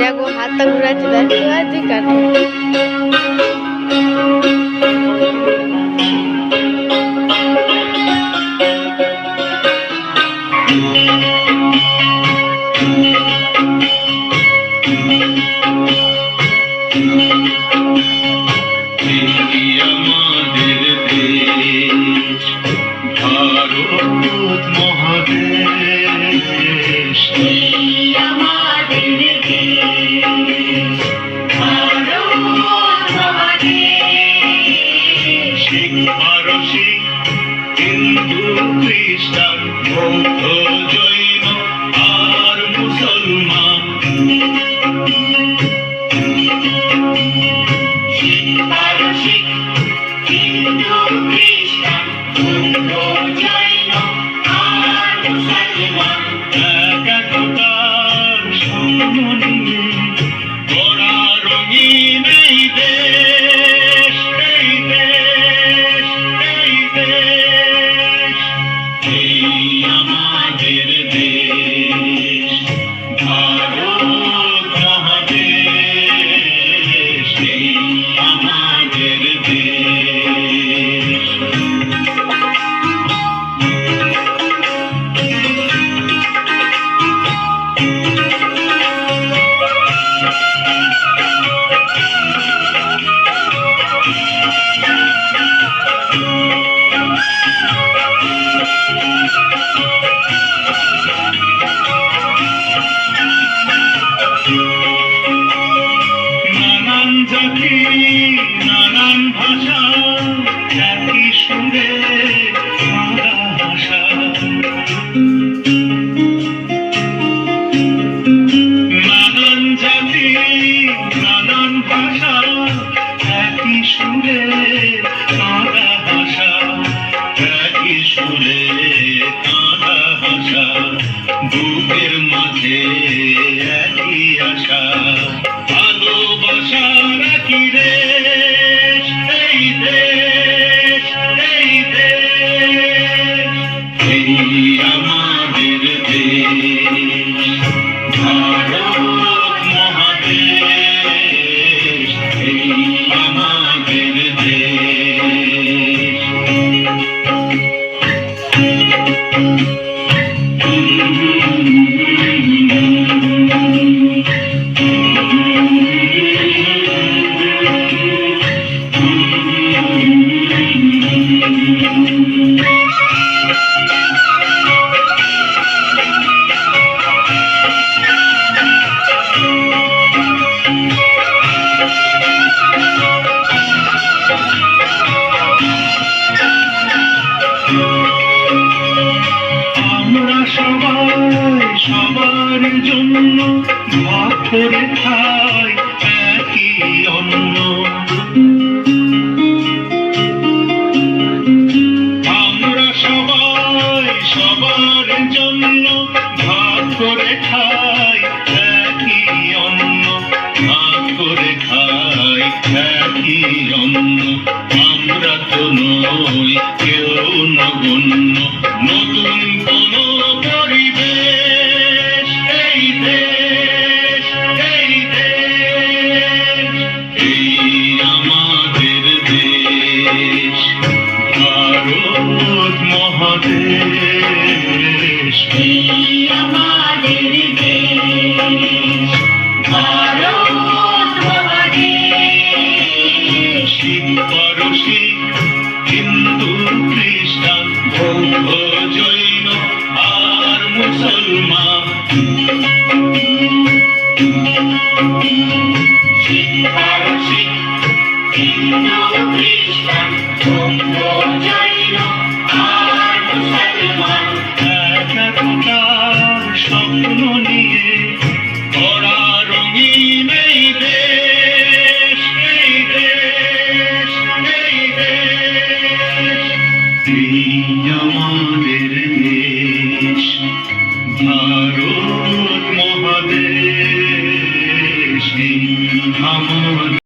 দেখো হাতটা ঘুরাচ্ছে দেখো তুই কাটো আমাদের দেশ ভারত মহাদেশ। খ্রিস্টান বৌদ্ধ সুরে কাঁদা ভাষা একই সুরে কাঁদা ভাষা বুকের আমরা করে খাই একই অন্ন। আমরা সবাই সবার জন্য ভাগ করে খাই একই অন্ন। ভাগ করে খাই একই অন্ন। আমরা তো নই জগৎ মহাদেশ। আমাদের দেশ ভারত মহাদেশ। শিব পারসী হিন্দু খ্রিস্টান বৌদ্ধ জৈন আর মুসলমান। শিব পারসী হিন্দু খ্রিস্টান বৌদ্ধ Yamanade.